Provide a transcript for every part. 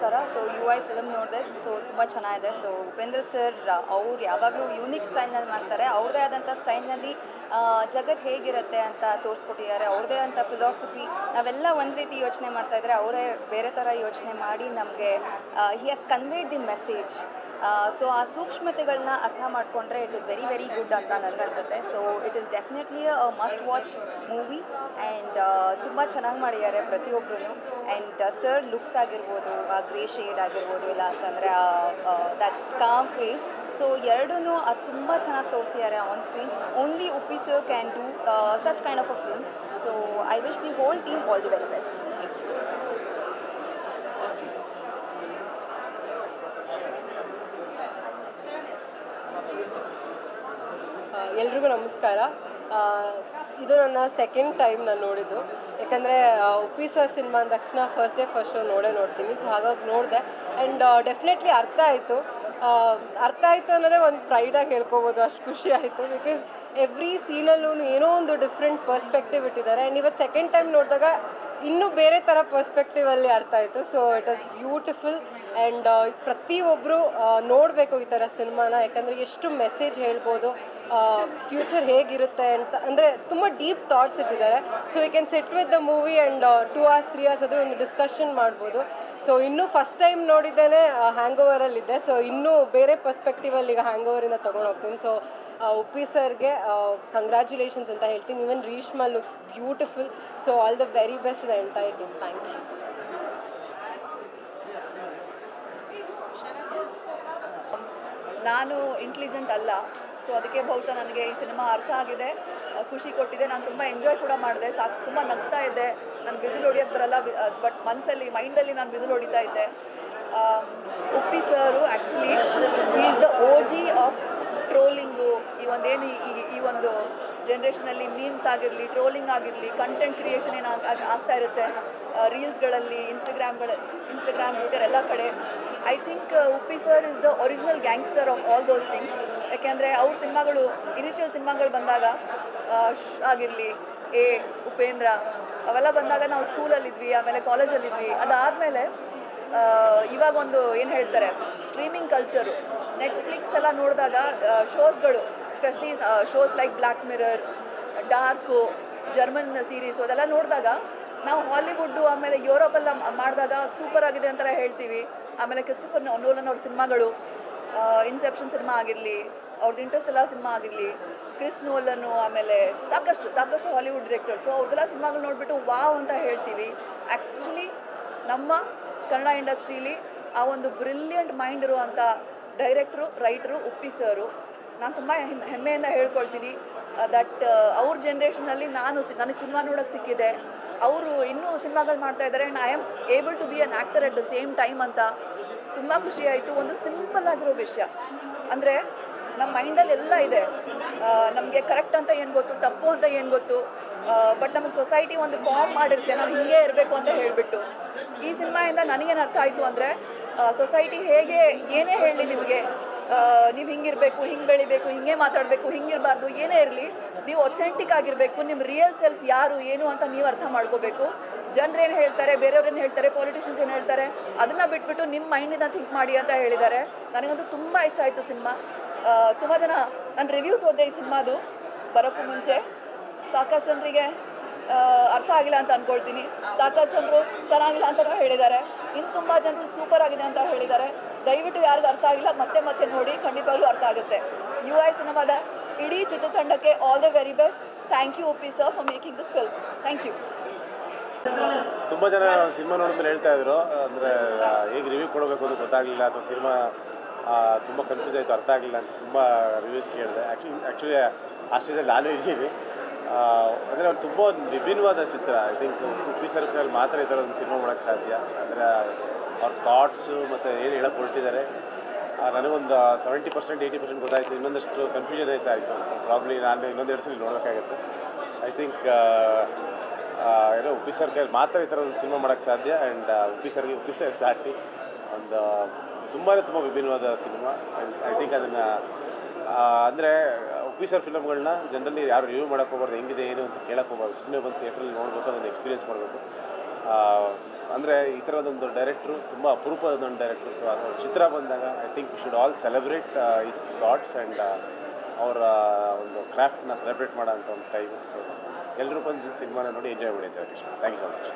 ನಮಸ್ಕಾರ. So you I film ನೋಡಿದೆ. So ತುಂಬ ಚೆನ್ನಾಗಿದೆ. ಸೊ ಉಪೇಂದ್ರ ಸರ್ ಅವ್ರು ಯಾವಾಗಲೂ ಯೂನಿಕ್ ಸ್ಟೈಲ್ನಲ್ಲಿ ಮಾಡ್ತಾರೆ. ಅವ್ರದ್ದೇ ಆದಂಥ ಸ್ಟೈಲ್ನಲ್ಲಿ ಜಗತ್ತು ಹೇಗಿರುತ್ತೆ ಅಂತ ತೋರಿಸ್ಕೊಟ್ಟಿದ್ದಾರೆ. ಅವ್ರದೇ ಅಂತ ಫಿಲಾಸಫಿ ನಾವೆಲ್ಲ ಒಂದು ರೀತಿ ಯೋಚನೆ ಮಾಡ್ತಾಯಿದ್ರೆ ಅವರೇ ಬೇರೆ ಥರ ಯೋಚನೆ ಮಾಡಿ ನಮಗೆ he has conveyed the message so ಆ ಸೂಕ್ಷ್ಮತೆಗಳನ್ನ ಅರ್ಥ ಮಾಡಿಕೊಂಡ್ರೆ it is very very good ಅಂತ ನನಗನ್ಸುತ್ತೆ so it is definitely a must watch movie and ತುಂಬ ಚೆನ್ನಾಗಿ ಮಾಡಿದ್ದಾರೆ ಪ್ರತಿಯೊಬ್ಬರೂ ಆ್ಯಂಡ್ ಸರ್ ಲುಕ್ಸ್ ಆಗಿರ್ಬೋದು, ಆ ಗ್ರೇ ಶೇಡ್ ಆಗಿರ್ಬೋದು, ಇಲ್ಲ ಅಂತಂದರೆ ದಟ್ ಕಾಮ್ ಫೇಸ್ ಸೊ ಎರಡೂ ಅದು ತುಂಬ ಚೆನ್ನಾಗಿ ತೋರಿಸಿದ್ದಾರೆ on screen only Uppi can do such kind of a film so I wish the whole team all the very best thank you ಎಲ್ರಿಗೂ ನಮಸ್ಕಾರ. ಇದು ನನ್ನ ಸೆಕೆಂಡ್ ಟೈಮ್ ನಾನು ನೋಡಿದ್ದು. ಯಾಕಂದರೆ ಉಪ್ಪಿ ಸರ್ ಸಿನಿಮಾ ಅಂದ ತಕ್ಷಣ ಫಸ್ಟ್ ಡೇ ಫಸ್ಟ್ ಶೋ ನೋಡೇ ನೋಡ್ತೀನಿ. ಸೊ ಹಾಗಾಗಿ ನೋಡಿದೆ. ಆ್ಯಂಡ್ ಡೆಫಿನೆಟ್ಲಿ ಅರ್ಥ ಆಯಿತು. ಅರ್ಥ ಆಯಿತು ಅನ್ನೋದೇ ಒಂದು ಪ್ರೈಡಾಗಿ ಹೇಳ್ಕೋಬೋದು. ಅಷ್ಟು ಖುಷಿ ಆಯಿತು. ಬಿಕಾಸ್ ಎವ್ರಿ ಸೀನಲ್ಲೂ ಏನೋ ಒಂದು ಡಿಫ್ರೆಂಟ್ ಪರ್ಸ್ಪೆಕ್ಟಿವ್ ಇಟ್ಟಿದ್ದಾರೆ. ಆ್ಯಂಡ್ ಇವತ್ತು ಸೆಕೆಂಡ್ ಟೈಮ್ ನೋಡಿದಾಗ ಇನ್ನೂ ಬೇರೆ ಥರ ಪರ್ಸ್ಪೆಕ್ಟಿವಲ್ಲಿ ಅರ್ಥ ಆಯಿತು. So it is beautiful and ಪ್ರತಿಯೊಬ್ಬರು ನೋಡಬೇಕು ಈ ಥರ ಸಿನಿಮಾನ. ಯಾಕಂದರೆ ಎಷ್ಟು ಮೆಸೇಜ್ ಹೇಳ್ಬೋದು ಫ್ಯೂಚರ್ ಹೇಗಿರುತ್ತೆ ಅಂತ. ಅಂದರೆ ತುಂಬ ಡೀಪ್ ಥಾಟ್ಸ್ ಇಟ್ಟಿದ್ದಾರೆ. So we can sit with the movie and two hours three hours ಅದ್ರ ಒಂದು ಡಿಸ್ಕಷನ್ ಮಾಡ್ಬೋದು. ಸೊ ಇನ್ನೂ ಫಸ್ಟ್ ಟೈಮ್ ನೋಡಿದ್ದೇನೆ ಹ್ಯಾಂಗ್ ಓವರಲ್ಲಿದ್ದೆ ಸೊ ಇನ್ನೂ ಬೇರೆ ಪರ್ಸ್ಪೆಕ್ಟಿವಲ್ಲಿ ಈಗ ಹ್ಯಾಂಗ್ ಓವರಿಂದ ತೊಗೊಂಡು ಹೋಗ್ತೀನಿ. ಸೊ ಉಪ್ಪಿ ಸರ್ಗೆ ಕಂಗ್ರ್ಯಾಚುಲೇಷನ್ಸ್ ಅಂತ ಹೇಳ್ತೀನಿ. Even Reshma looks beautiful so all the very best the entire team thank you ನಾನು ಇಂಟೆಲಿಜೆಂಟ್ ಅಲ್ಲ. ಸೊ ಅದಕ್ಕೆ ಬಹುಶಃ ನನಗೆ ಈ ಸಿನಿಮಾ ಅರ್ಥ ಆಗಿದೆ. ಖುಷಿ ಕೊಟ್ಟಿದೆ. ನಾನು ತುಂಬ ಎಂಜಾಯ್ ಕೂಡ ಮಾಡಿದೆ. ಸಾಕು, ತುಂಬ ನಗ್ತಾ ಇದ್ದೆ. ನಾನು ಬಿಸಿಲು ಹೊಡಿಯೋಕ್ಕೆ ಬರಲ್ಲ. ಬಟ್ ಮನಸ್ಸಲ್ಲಿ ಮೈಂಡಲ್ಲಿ ನಾನು ಬಿಸಿಲು ಹೊಡಿತಾ ಇದ್ದೆ. Uppi sir actually is the O G of trolling ಈ ಒಂದೇನು, ಈ- ಈ ಒಂದು ಜನ್ರೇಷನಲ್ಲಿ ಮೀಮ್ಸ್ ಆಗಿರಲಿ ಟ್ರೋಲಿಂಗ್ ಆಗಿರಲಿ ಕಂಟೆಂಟ್ ಕ್ರಿಯೇಷನ್ ಏನು ಆಗ್- ಆಗ್- ಆಗ್ತಾ ಇರುತ್ತೆ. ರೀಲ್ಸ್ಗಳಲ್ಲಿ ಇನ್ಸ್ಟಾಗ್ರಾಮ್ಗಳ ಇನ್ಸ್ಟಾಗ್ರಾಮ್ ಟ್ವಿಟರ್ ಎಲ್ಲ ಕಡೆ I think Uppi sir is the original gangster of all those things ಯಾಕೆಂದರೆ ಅವ್ರ ಸಿನಿಮಾಗಳು ಇನಿಷಿಯಲ್ ಸಿನಿಮಾಗಳು ಬಂದಾಗ ಶ್ ಆಗಿರಲಿ, ಎ, ಉಪೇಂದ್ರ, ಅವೆಲ್ಲ ಬಂದಾಗ ನಾವು ಸ್ಕೂಲಲ್ಲಿದ್ವಿ ಆಮೇಲೆ ಕಾಲೇಜಲ್ಲಿದ್ವಿ ಅದಾದಮೇಲೆ ಇವಾಗ ಒಂದು ಏನು ಹೇಳ್ತಾರೆ ಸ್ಟ್ರೀಮಿಂಗ್ ಕಲ್ಚರು ನೆಟ್ಫ್ಲಿಕ್ಸ್ ಎಲ್ಲ ನೋಡಿದಾಗ ಶೋಸ್ಗಳು specially shows like Black Mirror Dark German series ಅದೆಲ್ಲ ನೋಡಿದಾಗ ನಾವು ಹಾಲಿವುಡ್ಡು ಆಮೇಲೆ ಯುರೋಪೆಲ್ಲ ಮಾಡಿದಾಗ ಸೂಪರ್ ಆಗಿದೆ ಅಂತ ಹೇಳ್ತೀವಿ. ಆಮೇಲೆ ಕ್ರಿಸ್ಟಫರ್ ನೋಲನ್ ಅವ್ರ ಸಿನಿಮಾಗಳು ಇನ್ಸೆಪ್ಷನ್ ಸಿನಿಮಾ ಆಗಿರಲಿ ಅವ್ರದ್ದು ಇಂಟರ್ಸ್ಟೆಲ್ಲ ಸಿನಿಮಾ ಆಗಿರಲಿ ಕ್ರಿಸ್ ನೋಲನ್ನು ಆಮೇಲೆ ಸಾಕಷ್ಟು ಸಾಕಷ್ಟು ಹಾಲಿವುಡ್ ಡಿರೆಕ್ಟರ್ಸು ಅವ್ರದ್ದೆಲ್ಲ ಸಿನಿಮಾಗಳು ನೋಡಿಬಿಟ್ಟು ವಾವ್ ಅಂತ ಹೇಳ್ತೀವಿ. ಆ್ಯಕ್ಚುಲಿ ನಮ್ಮ ಕನ್ನಡ ಇಂಡಸ್ಟ್ರೀಲಿ ಆ ಒಂದು ಬ್ರಿಲಿಯಂಟ್ ಮೈಂಡ್ ಇರುವಂಥ ಡೈರೆಕ್ಟ್ರು ರೈಟ್ರು ಉಪ್ಪಿ ಸರು ನಾನು ತುಂಬ ಹೆಮ್ಮೆಯಿಂದ ಹೇಳ್ಕೊಳ್ತೀನಿ. ದಟ್ ಅವ್ರ ಜನ್ರೇಷನಲ್ಲಿ ನಾನು ನನಗೆ ಸಿನಿಮಾ ನೋಡೋಕ್ಕೆ ಸಿಕ್ಕಿದೆ. ಅವರು ಇನ್ನೂ ಸಿನಿಮಾಗಳು ಮಾಡ್ತಾ ಇದ್ದಾರೆ. And I am able to be an actor at the same time ಅಂತ ತುಂಬ ಖುಷಿ ಆಯಿತು. ಒಂದು ಸಿಂಪಲ್ ಆಗಿರೋ ವಿಷಯ. ಅಂದರೆ ನಮ್ಮ ಮೈಂಡಲ್ಲಿ ಎಲ್ಲ ಇದೆ. ನಮಗೆ ಕರೆಕ್ಟ್ ಅಂತ ಏನು ಗೊತ್ತು, ತಪ್ಪು ಅಂತ ಏನು ಗೊತ್ತು. ಬಟ್ ನಮಗೆ ಸೊಸೈಟಿ ಒಂದು ಫಾರ್ಮ್ ಮಾಡಿರುತ್ತೆ. ನಾವು ಹಿಂಗೆ ಇರಬೇಕು ಅಂತ ಹೇಳಿಬಿಟ್ಟು. ಈ ಸಿನಿಮಾಯಿಂದ ನನಗೇನು ಅರ್ಥ ಆಯಿತು ಅಂದರೆ ಸೊಸೈಟಿ ಹೇಗೆ ಏನೇ ಹೇಳಲಿ ನಿಮಗೆ ನೀವು ಹಿಂಗಿರಬೇಕು, ಹಿಂಗೆ ಬೆಳಿಬೇಕು, ಹಿಂಗೆ ಮಾತಾಡಬೇಕು, ಹಿಂಗಿರಬಾರ್ದು, ಏನೇ ಇರಲಿ, ನೀವು ಒಥೆಂಟಿಕ್ ಆಗಿರಬೇಕು ನಿಮ್ಮ ರಿಯಲ್ ಸೆಲ್ಫ್ ಯಾರು, ಏನು ಅಂತ ನೀವು ಅರ್ಥ ಮಾಡ್ಕೋಬೇಕು. ಜನರು ಏನು ಹೇಳ್ತಾರೆ ಬೇರೆಯವ್ರೇನು ಹೇಳ್ತಾರೆ ಪೊಲಿಟಿಷಿಯನ್ಸ್ ಏನು ಹೇಳ್ತಾರೆ, ಅದನ್ನು ಬಿಟ್ಬಿಟ್ಟು ನಿಮ್ಮ ಮೈಂಡಿಂದ ಥಿಂಕ್ ಮಾಡಿ ಅಂತ ಹೇಳಿದ್ದಾರೆ. ನನಗಂತೂ ತುಂಬ ಇಷ್ಟ ಆಯಿತು ಸಿನಿಮಾ. ತುಂಬ ಜನ ನಾನು ರಿವ್ಯೂಸ್ ಓದಿದೆ ಈ ಸಿನಿಮಾದು ಬರೋಕ್ಕೂ ಮುಂಚೆ. ಸಾಕಷ್ಟು ಜನರಿಗೆ ಅರ್ಥ ಆಗಿಲ್ಲ ಅಂತ ಅಂದ್ಕೊಳ್ತೀನಿ ಸಾಕಷ್ಟು ಜನರು ಚೆನ್ನಾಗಿಲ್ಲ ಅಂತಲೂ ಹೇಳಿದ್ದಾರೆ. ಇನ್ನು ತುಂಬ ಜನರು ಸೂಪರ್ ಆಗಿದೆ ಅಂತ ಹೇಳಿದ್ದಾರೆ. ದಯವಿಟ್ಟು ಯಾರಿಗೂ ಅರ್ಥ ಆಗಿಲ್ಲ, ಮತ್ತೆ ಮತ್ತೆ ನೋಡಿ, ಖಂಡಿತವಾಗ್ಲೂ ಅರ್ಥ ಆಗುತ್ತೆ. ಯು ಐ ಸಿನಿಮಾದ ಇಡೀ ಚಿತ್ರತಂಡಕ್ಕೆ all the very best thank you Uppi sir for making this film thank you ತುಂಬ ಜನ ಸಿನಿಮಾ ನೋಡಿದ್ಮೇಲೆ ಹೇಳ್ತಾ ಇದ್ರು. ಅಂದರೆ ಹೇಗೆ ರಿವ್ಯೂ ಕೊಡಬೇಕು ಅಂತ ಗೊತ್ತಾಗ್ಲಿಲ್ಲ. ಅಥವಾ ಸಿನಿಮಾ ತುಂಬ ಕನ್ಫ್ಯೂಸ್ ಆಯಿತು, ಅರ್ಥ ಆಗಲಿಲ್ಲ ಅಂತ ತುಂಬ ರಿವ್ಯೂಸ್ ಕೇಳಿದೆ. ಆ್ಯಕ್ಚುಲಿ ಆ್ಯಕ್ಚುಲಿ ಆ ಸ್ಟೇಜಲ್ಲಿ ನಾನು ಅಂದರೆ ಅವ್ರು ತುಂಬ ವಿಭಿನ್ನವಾದ ಚಿತ್ರ. ಐ ಥಿಂಕ್ ಕುಪ್ಪಿ ಸರ್ಕಲ್ ಮಾತ್ರ ಈ ಥರ ಒಂದು ಸಿನಿಮಾ ಮಾಡೋಕ್ಕೆ ಸಾಧ್ಯ. ಅಂದರೆ ಅವ್ರ ಥಾಟ್ಸು ಮತ್ತು ಏನು ಹೇಳಕ್ಕೆ ಹೊರಟಿದ್ದಾರೆ. ನನಗೊಂದು ಸೆವೆಂಟಿ ಪರ್ಸೆಂಟ್ ಏಯ್ಟಿ ಪರ್ಸೆಂಟ್ ಗೊತ್ತಾಯಿತು. ಇನ್ನೊಂದಷ್ಟು ಕನ್ಫ್ಯೂಷನೈಸ್ ಆಯಿತು. ಪ್ರಾಬ್ಲಿ ನಾನು ಇನ್ನೊಂದು ಎರಡು ಸಲ ನೋಡೋಕ್ಕಾಗುತ್ತೆ ಐ ಥಿಂಕ್ ಏನೋ ಉಪ್ಪಿ ಸರ್ ಕೈಲಿ ಮಾತ್ರ ಈ ಥರ ಒಂದು ಸಿನಿಮಾ ಮಾಡೋಕ್ಕೆ ಸಾಧ್ಯ ಆ್ಯಂಡ್ ಉಪ್ಪಿ ಸರ್ಗೆ ಉಪ್ಪಿ ಸರ್ ಸಾಟಿ. ಒಂದು ತುಂಬಾ ತುಂಬ ವಿಭಿನ್ನವಾದ ಸಿನಿಮಾ ಐ ಥಿಂಕ್ ಅದನ್ನು ಅಂದರೆ ಸರ್ ಫಿಲಮ್ಗಳನ್ನ ಜನರಲಿ ಯಾರು ರಿವ್ಯೂ ಮಾಡೋಕ್ಕೆ ಹೋಗ್ಬಾರ್ದು, ಹೆಂಗಿದೆ, ಏನು ಅಂತ ಕೇಳಕ್ಕೆ ಹೋಗ್ಬಾರ್ದು. ಸುಮ್ಮನೆ ಬಂದು ಥಿಯೇಟ್ರಲ್ಲಿ ನೋಡಬೇಕು ಅದನ್ನು ಎಕ್ಸ್ಪೀರಿಯನ್ಸ್ ಮಾಡಬೇಕು. ಅಂದರೆ ಈ ಥರದೊಂದು ಡೈರೆಕ್ಟ್ರು ತುಂಬ ಅಪರೂಪದೊಂದು ಡೈರೆಕ್ಟ್ರು ಸೊ ಅವ್ರ ಚಿತ್ರ ಬಂದಾಗ I think we should all celebrate his thoughts and ಅವರ ಒಂದು ಕ್ರಾಫ್ಟ್ನ ಸೆಲೆಬ್ರೇಟ್ ಮಾಡೋ ಅಂಥ ಒಂದು ಟೈಮ್ ಸೊ ಎಲ್ಲರೂ ಬಂದು ಸಿನಿಮಾನ ನೋಡಿ ಎಂಜಾಯ್ ಮಾಡಿದ್ದೇವೆ ಥ್ಯಾಂಕ್ ಯು ಸೊ ಮಚ್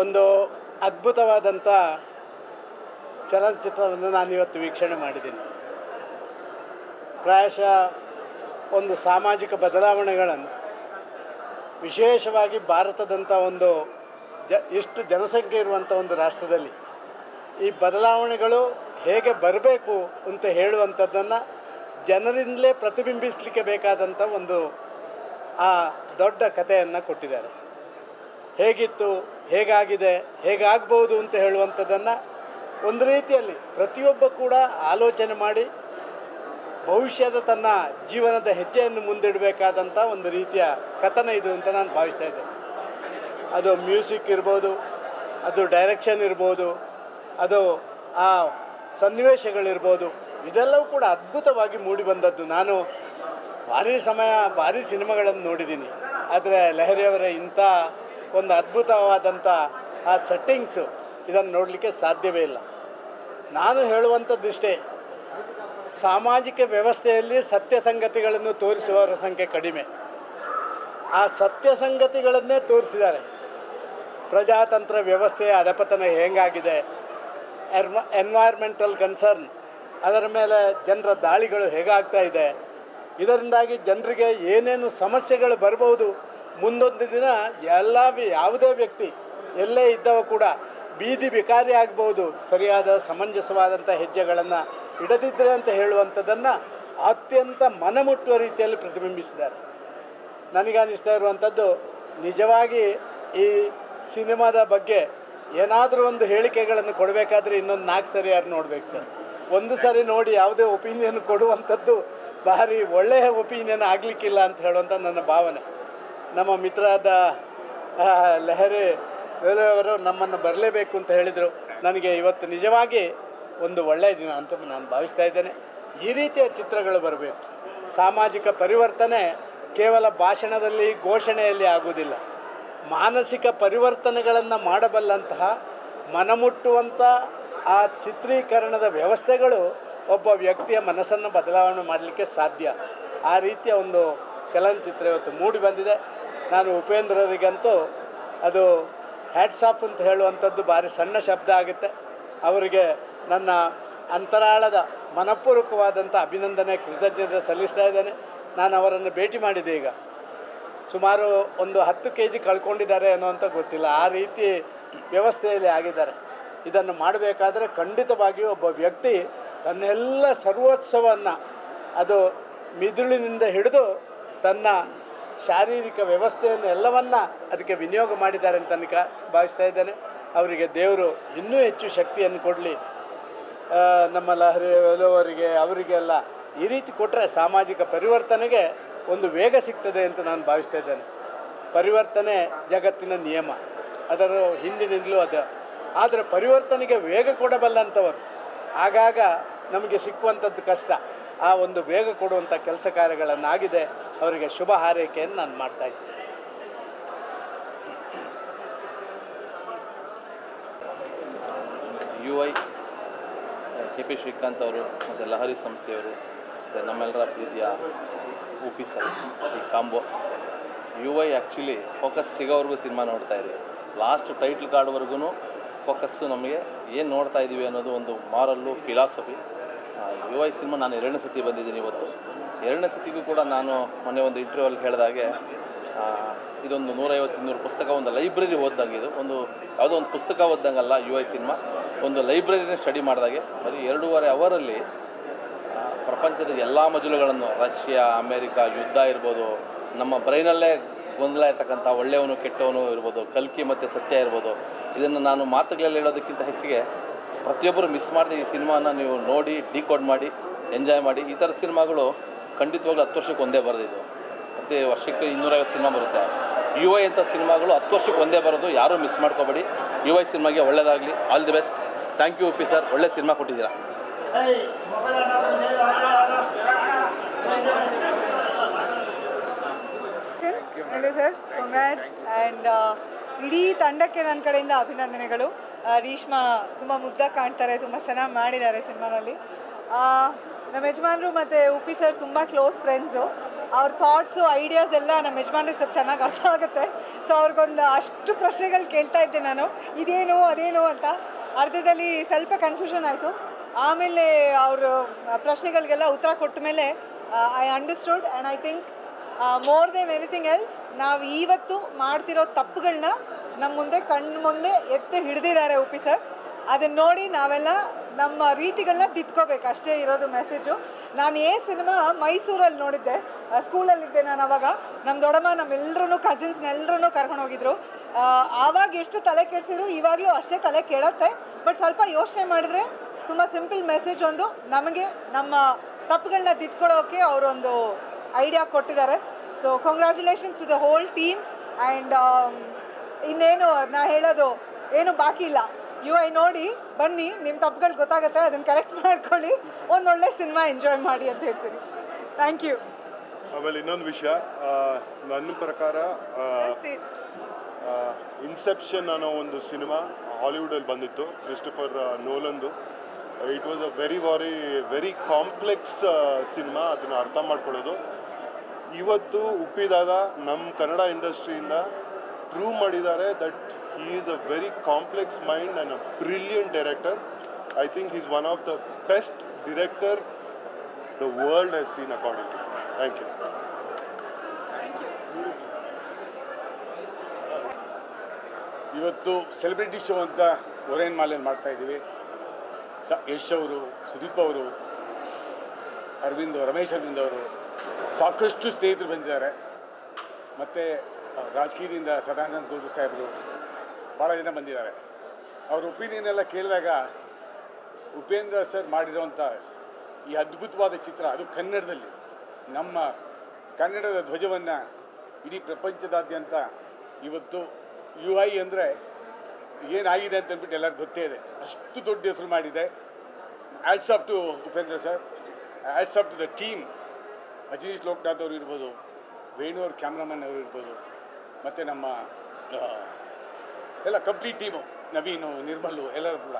ಒಂದು ಅದ್ಭುತವಾದಂಥ ಚಲನಚಿತ್ರವನ್ನು ನಾನು ಇವತ್ತು ವೀಕ್ಷಣೆ ಮಾಡಿದ್ದೀನಿ. ಪ್ರಾಯಶಃ ಒಂದು ಸಾಮಾಜಿಕ ಬದಲಾವಣೆಗಳನ್ನು, ವಿಶೇಷವಾಗಿ ಭಾರತದಂಥ ಒಂದು ಜ ಎಷ್ಟು ಜನಸಂಖ್ಯೆ ಇರುವಂಥ ಒಂದು ರಾಷ್ಟ್ರದಲ್ಲಿ ಈ ಬದಲಾವಣೆಗಳು ಹೇಗೆ ಬರಬೇಕು ಅಂತ ಹೇಳುವಂಥದ್ದನ್ನು ಜನರಿಂದಲೇ ಪ್ರತಿಬಿಂಬಿಸಲಿಕ್ಕೆ ಬೇಕಾದಂಥ ಒಂದು ಆ ದೊಡ್ಡ ಕಥೆಯನ್ನು ಕೊಟ್ಟಿದ್ದಾರೆ. ಹೇಗಿತ್ತು ಹೇಗಾಗಿದೆ ಹೇಗಾಗ್ಬೋದು ಅಂತ ಹೇಳುವಂಥದ್ದನ್ನು ಒಂದು ರೀತಿಯಲ್ಲಿ ಪ್ರತಿಯೊಬ್ಬ ಕೂಡ ಆಲೋಚನೆ ಮಾಡಿ ಭವಿಷ್ಯದ ತನ್ನ ಜೀವನದ ಹೆಜ್ಜೆಯನ್ನು ಮುಂದಿಡಬೇಕಾದಂಥ ಒಂದು ರೀತಿಯ ಕಥನ ಇದು ಅಂತ ನಾನು ಭಾವಿಸ್ತಾ ಇದ್ದೇನೆ. ಅದು ಮ್ಯೂಸಿಕ್ ಇರ್ಬೋದು, ಅದು ಡೈರೆಕ್ಷನ್ ಇರ್ಬೋದು, ಅದು ಆ ಸನ್ನಿವೇಶಗಳಿರ್ಬೋದು, ಇದೆಲ್ಲವೂ ಕೂಡ ಅದ್ಭುತವಾಗಿ ಮೂಡಿ ಬಂದದ್ದು ನಾನು ಭಾರಿ ಸಮಯ, ಭಾರಿ ಸಿನಿಮಾಗಳನ್ನು ನೋಡಿದ್ದೀನಿ. ಆದರೆ ಲಹರಿಯವರ ಇಂಥ ಒಂದು ಅದ್ಭುತವಾದಂಥ ಆ ಸೆಟ್ಟಿಂಗ್ಸು ಇದನ್ನು ನೋಡಲಿಕ್ಕೆ ಸಾಧ್ಯವೇ ಇಲ್ಲ. ನಾನು ಹೇಳುವಂಥದ್ದಿಷ್ಟೇ ಸಾಮಾಜಿಕ ವ್ಯವಸ್ಥೆಯಲ್ಲಿ ಸತ್ಯ ಸಂಗತಿಗಳನ್ನು ತೋರಿಸುವವರ ಸಂಖ್ಯೆ ಕಡಿಮೆ. ಆ ಸತ್ಯ ಸಂಗತಿಗಳನ್ನೇ ತೋರಿಸಿದ್ದಾರೆ. ಪ್ರಜಾತಂತ್ರ ವ್ಯವಸ್ಥೆಯ ಅಧಪತನ ಹೇಗಾಗಿದೆ ಎನ್ವ ಎನ್ವೈರ್ಮೆಂಟಲ್ ಕನ್ಸರ್ನ್ ಅದರ ಮೇಲೆ ಜನರ ದಾಳಿಗಳು ಹೇಗಾಗ್ತಾ ಇದೆ, ಇದರಿಂದಾಗಿ ಜನರಿಗೆ ಏನೇನು ಸಮಸ್ಯೆಗಳು ಬರ್ಬೋದು ಮುಂದೊಂದು ದಿನ ಎಲ್ಲ ಯಾವುದೇ ವ್ಯಕ್ತಿ ಎಲ್ಲೇ ಇದ್ದವ ಕೂಡ ಬೀದಿ ಬಿಕಾರಿ ಆಗ್ಬೋದು, ಸರಿಯಾದ ಸಮಂಜಸವಾದಂಥ ಹೆಜ್ಜೆಗಳನ್ನು ಇಡದಿದ್ದರೆ ಅಂತ ಹೇಳುವಂಥದ್ದನ್ನು ಅತ್ಯಂತ ಮನಮುಟ್ಟುವ ರೀತಿಯಲ್ಲಿ ಪ್ರತಿಬಿಂಬಿಸಿದ್ದಾರೆ. ನನಗೆ ಅನ್ನಿಸ್ತಾ ಇರುವಂಥದ್ದು, ನಿಜವಾಗಿ ಈ ಸಿನಿಮಾದ ಬಗ್ಗೆ ಏನಾದರೂ ಒಂದು ಹೇಳಿಕೆಗಳನ್ನು ಕೊಡಬೇಕಾದ್ರೆ ಇನ್ನೊಂದು ನಾಲ್ಕು ಸರಿ ಯಾರು ನೋಡ್ಬೇಕು ಸರ್. ಒಂದು ಸರಿ ನೋಡಿ ಯಾವುದೇ ಒಪಿನಿಯನ್ ಕೊಡುವಂಥದ್ದು ಭಾರಿ ಒಳ್ಳೆಯ ಒಪಿನಿಯನ್ ಆಗಲಿಕ್ಕಿಲ್ಲ ಅಂತ ಹೇಳುವಂಥ ನನ್ನ ಭಾವನೆ. ನಮ್ಮ ಮಿತ್ರರಾದ ಲಹರಿ ಅವರು ನಮ್ಮನ್ನು ಬರಲೇಬೇಕು ಅಂತ ಹೇಳಿದರು. ನನಗೆ ಇವತ್ತು ನಿಜವಾಗಿ ಒಂದು ಒಳ್ಳೆಯ ದಿನ ಅಂತ ನಾನು ಭಾವಿಸ್ತಾ ಇದ್ದೇನೆ. ಈ ರೀತಿಯ ಚಿತ್ರಗಳು ಬರಬೇಕು. ಸಾಮಾಜಿಕ ಪರಿವರ್ತನೆ ಕೇವಲ ಭಾಷಣದಲ್ಲಿ, ಘೋಷಣೆಯಲ್ಲಿ ಆಗುವುದಿಲ್ಲ. ಮಾನಸಿಕ ಪರಿವರ್ತನೆಗಳನ್ನು ಮಾಡಬಲ್ಲಂತಹ ಮನಮುಟ್ಟುವಂಥ ಆ ಚಿತ್ರೀಕರಣದ ವ್ಯವಸ್ಥೆಗಳು ಒಬ್ಬ ವ್ಯಕ್ತಿಯ ಮನಸ್ಸನ್ನು ಬದಲಾವಣೆ ಮಾಡಲಿಕ್ಕೆ ಸಾಧ್ಯ. ಆ ರೀತಿಯ ಒಂದು ಚಲನಚಿತ್ರ ಇವತ್ತು ಮೂಡಿ ಬಂದಿದೆ. ನಾನು ಉಪೇಂದ್ರರಿಗಂತೂ ಅದು ಹ್ಯಾಟ್ಸ್ ಆಫ್ ಅಂತ ಹೇಳುವಂಥದ್ದು ಭಾರಿ ಸಣ್ಣ ಶಬ್ದ ಆಗುತ್ತೆ. ಅವರಿಗೆ ನನ್ನ ಅಂತರಾಳದ ಮನಪೂರ್ವಕವಾದಂಥ ಅಭಿನಂದನೆ, ಕೃತಜ್ಞತೆ ಸಲ್ಲಿಸ್ತಾ ಇದ್ದೇನೆ. ನಾನು ಅವರನ್ನು ಭೇಟಿ ಮಾಡಿದೆ ಈಗ. ಸುಮಾರು ಒಂದು ಹತ್ತು ಕೆ ಜಿ ಕಳ್ಕೊಂಡಿದ್ದಾರೆ ಅನ್ನುವಂತ ಗೊತ್ತಿಲ್ಲ. ಆ ರೀತಿ ವ್ಯವಸ್ಥೆಯಲ್ಲಿ ಆಗಿದ್ದಾರೆ. ಇದನ್ನು ಮಾಡಬೇಕಾದ್ರೆ ಖಂಡಿತವಾಗಿಯೂ ಒಬ್ಬ ವ್ಯಕ್ತಿ ತನ್ನೆಲ್ಲ ಸರ್ವೋತ್ಸವವನ್ನು ಅದು ಮಿದುಳಿನಿಂದ ಹಿಡಿದು ತನ್ನ ಶಾರೀರಿಕ ವ್ಯವಸ್ಥೆಯನ್ನು ಎಲ್ಲವನ್ನ ಅದಕ್ಕೆ ವಿನಿಯೋಗ ಮಾಡಿದ್ದಾರೆ ಅಂತ ನನಗೆ ಭಾವಿಸ್ತಾ ಇದ್ದೇನೆ. ಅವರಿಗೆ ದೇವರು ಇನ್ನೂ ಹೆಚ್ಚು ಶಕ್ತಿಯನ್ನು ಕೊಡಲಿ. ನಮ್ಮ ಲಹರಿ ಅವರಿಗೆ ಅವರಿಗೆಲ್ಲ ಈ ರೀತಿ ಕೊಟ್ಟರೆ ಸಾಮಾಜಿಕ ಪರಿವರ್ತನೆಗೆ ಒಂದು ವೇಗ ಸಿಗ್ತದೆ ಅಂತ ನಾನು ಭಾವಿಸ್ತಾ ಇದ್ದೇನೆ. ಪರಿವರ್ತನೆ ಜಗತ್ತಿನ ನಿಯಮ. ಅದರ ಹಿಂದಿನಿಂದಲೂ ಅದು. ಆದರೆ ಪರಿವರ್ತನೆಗೆ ವೇಗ ಕೊಡಬಲ್ಲಂಥವರು ಆಗಾಗ ನಮಗೆ ಸಿಕ್ಕುವಂಥದ್ದು ಕಷ್ಟ. ಆ ಒಂದು ವೇಗ ಕೊಡುವಂಥ ಕೆಲಸ ಕಾರ್ಯಗಳನ್ನಾಗಿದೆ. ಅವರಿಗೆ ಶುಭ ಹಾರೈಕೆಯನ್ನು ನಾನು ಮಾಡ್ತಾ ಇದ್ದೀನಿ U I K P Srikanth ಅವರು ಮತ್ತು ಲಹರಿ ಸಂಸ್ಥೆಯವರು, ಮತ್ತು ನಮ್ಮೆಲ್ಲರ ಪ್ರೀತಿಯ ಆಫೀಸರ್ ಸರ್ ಈ combo. U I actually focus ಸಿಗೋವರೆಗೂ cinema ನೋಡ್ತಾ ಇದ್ದೀವಿ ಲಾಸ್ಟ್ ಟೈಟ್ಲ್ ಕಾರ್ಡ್ವರೆಗೂ ಫೋಕಸ್ಸು ನಮಗೆ ಏನು ನೋಡ್ತಾ ಇದ್ದೀವಿ ಅನ್ನೋದು ಒಂದು ಮಾರಲ್ಲು ಫಿಲಾಸಫಿ ಯು ಐ ಸಿನಿಮಾ ನಾನು ಎರಡನೇ ಸತಿ ಬಂದಿದ್ದೀನಿ ಇವತ್ತು. ಎರಡನೇ ಸತಿಗೂ ಕೂಡ ನಾನು ಮೊನ್ನೆ ಒಂದು ಇಂಟರ್ವ್ಯೂಲ್ಲಿ ಹೇಳಿದಾಗೆ ಇದೊಂದು ನೂರೈವತ್ತು ಇನ್ನೂರು ಪುಸ್ತಕ, ಒಂದು ಲೈಬ್ರರಿ ಓದ್ದಂಗೆ ಇದು ಒಂದು ಯಾವುದೋ ಒಂದು ಪುಸ್ತಕ ಓದ್ದಂಗಲ್ಲ ಯು ಐ ಸಿನಿಮಾ. ಒಂದು ಲೈಬ್ರರಿನೇ ಸ್ಟಡಿ ಮಾಡಿದಾಗೆ. ಬರೀ ಎರಡೂವರೆ ಅವರಲ್ಲಿ ಪ್ರಪಂಚದ ಎಲ್ಲ ಮಜಲುಗಳನ್ನು, ರಷ್ಯಾ, ಅಮೇರಿಕಾ, ಯುದ್ಧ ಇರ್ಬೋದು, ನಮ್ಮ ಬ್ರೈನಲ್ಲೇ ಗೊಂದಲ ಇರ್ತಕ್ಕಂಥ ಒಳ್ಳೆಯವನು, ಕೆಟ್ಟವನು ಇರ್ಬೋದು, ಕಲ್ಕಿ ಮತ್ತು ಸತ್ಯ ಇರ್ಬೋದು. ಇದನ್ನು ನಾನು ಮಾತುಗಳಲ್ಲಿ ಹೇಳೋದಕ್ಕಿಂತ ಹೆಚ್ಚಿಗೆ ಪ್ರತಿಯೊಬ್ಬರು ಮಿಸ್ ಮಾಡದೆ ಈ ಸಿನಿಮಾನ ನೀವು ನೋಡಿ ಡಿಕೋಡ್ ಮಾಡಿ ಎಂಜಾಯ್ ಮಾಡಿ ಈ ಥರದ ಸಿನಿಮಾಗಳು ಖಂಡಿತವಾಗ್ಲೂ ಹತ್ತು ವರ್ಷಕ್ಕೆ ಒಂದೇ ಬರೋದಿದು ಪ್ರತಿ ವರ್ಷಕ್ಕೆ ಇನ್ನೂರೈವತ್ತು ಸಿನಿಮಾ ಬರುತ್ತೆ. ಯು ಐ ಅಂತ ಸಿನಿಮಾಗಳು ಹತ್ತು ವರ್ಷಕ್ಕೆ ಒಂದೇ ಬರೋದು ಯಾರೂ ಮಿಸ್ ಮಾಡ್ಕೋಬೇಡಿ. ಯು ಐ ಸಿನಿಮಾಗೆ ಒಳ್ಳೆಯದಾಗಲಿ all the best thank you P sir ಒಳ್ಳೆ ಸಿನಿಮಾ ಕೊಟ್ಟಿದ್ದೀರಾ. ಹಲೋ ಸರ್ ಇಡೀ ತಂಡಕ್ಕೆ ನನ್ನ ಕಡೆಯಿಂದ ಅಭಿನಂದನೆಗಳು. ರೀಷ್ಮಾ ತುಂಬ ಮುದ್ದಾಗಿ ಕಾಣ್ತಾರೆ, ತುಂಬ ಚೆನ್ನಾಗಿ ಮಾಡಿದ್ದಾರೆ ಸಿನಿಮಾನಲ್ಲಿ. ನಮ್ಮ ಯಜಮಾನರು ಮತ್ತು ಉಪ್ಪಿ ಸರ್ ತುಂಬ ಕ್ಲೋಸ್ ಫ್ರೆಂಡ್ಸು. ಅವ್ರ ಥಾಟ್ಸು, ಐಡಿಯಾಸ್ ಎಲ್ಲ ನಮ್ಮ ಯಜಮಾನ್ರಿಗೆ ಸ್ವಲ್ಪ ಚೆನ್ನಾಗಿ ಅರ್ಥ ಆಗುತ್ತೆ. ಸೊ, ಅವ್ರಿಗೊಂದು ಅಷ್ಟು ಪ್ರಶ್ನೆಗಳು ಕೇಳ್ತಾ ಇದ್ದೆ ನಾನು. ಇದೇನು, ಅದೇನು ಅಂತ ಅರ್ಧದಲ್ಲಿ ಸ್ವಲ್ಪ ಕನ್ಫ್ಯೂಷನ್ ಆಯಿತು. ಆಮೇಲೆ ಅವರು ಪ್ರಶ್ನೆಗಳಿಗೆಲ್ಲ ಉತ್ತರ ಕೊಟ್ಟ ಮೇಲೆ I understood and I think more than anything else ನಾವು ಇವತ್ತು ಮಾಡ್ತಿರೋ ತಪ್ಪುಗಳನ್ನ ನಮ್ಮ ಮುಂದೆ ಕಣ್ಣು ಮುಂದೆ ಎತ್ತಿ ಹಿಡಿದಿದ್ದಾರೆ ಉಪಿ ಸರ್. ಅದನ್ನು ನೋಡಿ ನಾವೆಲ್ಲ ನಮ್ಮ ರೀತಿಗಳನ್ನ ತಿದ್ಕೋಬೇಕು. ಅಷ್ಟೇ ಇರೋದು ಮೆಸೇಜು ನಾನು ಏ ಸಿನಿಮಾ ಮೈಸೂರಲ್ಲಿ ನೋಡಿದ್ದೆ. ಸ್ಕೂಲಲ್ಲಿದ್ದೆ ನಾನು ಅವಾಗ. ನಮ್ಮ ದೊಡ್ಡಮ್ಮ ನಮ್ಮೆಲ್ಲರೂ ಕಸಿನ್ಸ್ನೆಲ್ಲರೂ ಕರ್ಕೊಂಡು ಹೋಗಿದ್ರು. ಆವಾಗ ಎಷ್ಟು ತಲೆ ಕೆಡಿಸಿದ್ರು, ಇವಾಗಲೂ ಅಷ್ಟೇ ತಲೆ ಕೇಳತ್ತೆ ಬಟ್ ಸ್ವಲ್ಪ ಯೋಚನೆ ಮಾಡಿದ್ರೆ ತುಂಬ ಸಿಂಪಲ್ ಮೆಸೇಜ್ ಒಂದು. ನಮಗೆ ನಮ್ಮ ತಪ್ಪುಗಳನ್ನ ತಿದ್ಕೊಳ್ಳೋಕೆ ಅವರೊಂದು ಐಡಿಯಾ ಕೊಟ್ಟಿದ್ದಾರೆ. So congratulations to the whole team and ಇನ್ನೇನು ನಾ ಹೇಳೋದು ಏನು ಬಾಕಿ ಇಲ್ಲ. ಯು ಐ ನೋಡಿ ಬನ್ನಿ ನಿಮ್ಮ ತಪ್ಪುಗಳು ಗೊತ್ತಾಗುತ್ತೆ ಅದನ್ನು ಕರೆಕ್ಟ್ ಮಾಡ್ಕೊಳ್ಳಿ. ಒಂದೊಳ್ಳೆ ಸಿನಿಮಾ ಎಂಜಾಯ್ ಮಾಡಿ ಅಂತ ಹೇಳ್ತೀನಿ. ಥ್ಯಾಂಕ್ ಯು ಆಮೇಲೆ ಇನ್ನೊಂದು ವಿಷಯ ನನ್ನ ಪ್ರಕಾರ ಇನ್ಸೆಪ್ಷನ್ ಅನ್ನೋ ಒಂದು ಸಿನಿಮಾ ಹಾಲಿವುಡಲ್ಲಿ ಬಂದಿತ್ತು Christopher ನೋಲಂದು it was a very very very complex cinema ಅದನ್ನು ಅರ್ಥ ಮಾಡ್ಕೊಳ್ಳೋದು. ಇವತ್ತು ಉಪ್ಪಿದಾಗ ನಮ್ಮ ಕನ್ನಡ ಇಂಡಸ್ಟ್ರಿಯಿಂದ ಪ್ರೂವ್ ಮಾಡಿದ್ದಾರೆ that he is a very complex mind and a brilliant director I think is one of the best director the world has seen according to thank you ಇವತ್ತು celebrity show ಅಂತ ಒರೇನ್ ಮಾಲೆಯಲ್ಲಿ ಮಾಡ್ತಾ ಇದ್ದೀವಿ. ಸ ಯಶ್ ಅವರು ಸುದೀಪ್ ಅವರು ಅರವಿಂದ್ ರಮೇಶ್ ಅರವಿಂದ್ ಅವರು. ಸಾಕಷ್ಟು ಸ್ನೇಹಿತರು ಬಂದಿದ್ದಾರೆ. ಮತ್ತು ರಾಜಕೀಯದಿಂದ ಸದಾನಂದ ಗೌಡ್ರು ಸಾಹೇಬರು ಭಾಳ ಜನ ಬಂದಿದ್ದಾರೆ. ಅವ್ರ ಒಪಿನಿಯನ್ ಎಲ್ಲ ಕೇಳಿದಾಗ, ಉಪೇಂದ್ರ ಸರ್ ಮಾಡಿರೋಂಥ ಈ ಅದ್ಭುತವಾದ ಚಿತ್ರ, ಅದು ಕನ್ನಡದಲ್ಲಿ. ನಮ್ಮ ಕನ್ನಡದ ಧ್ವಜವನ್ನು ಇಡೀ ಪ್ರಪಂಚದಾದ್ಯಂತ ಇವತ್ತು ಯು ಐ ಅಂದರೆ ಏನಾಗಿದೆ ಅಂತ ಅಂದ್ಬಿಟ್ಟು ಎಲ್ಲರಿಗೂ ಗೊತ್ತೇ ಇದೆ. ಅಷ್ಟು ದೊಡ್ಡ ಹೆಸರು ಮಾಡಿದೆ. Hats off to Upendra sir. Hats off to the team Ajaneesh Loknath ಅವರು ಇರ್ಬೋದು ವೇಣು ಅವ್ರ ಕ್ಯಾಮ್ರಾಮನ್ ಅವರು ಇರ್ಬೋದು, ಮತ್ತು ನಮ್ಮ ಎಲ್ಲ ಕಂಪ್ಲೀಟ್ ಟೀಮು ನವೀನು, ನಿರ್ಮಲು ಎಲ್ಲರೂ ಕೂಡ.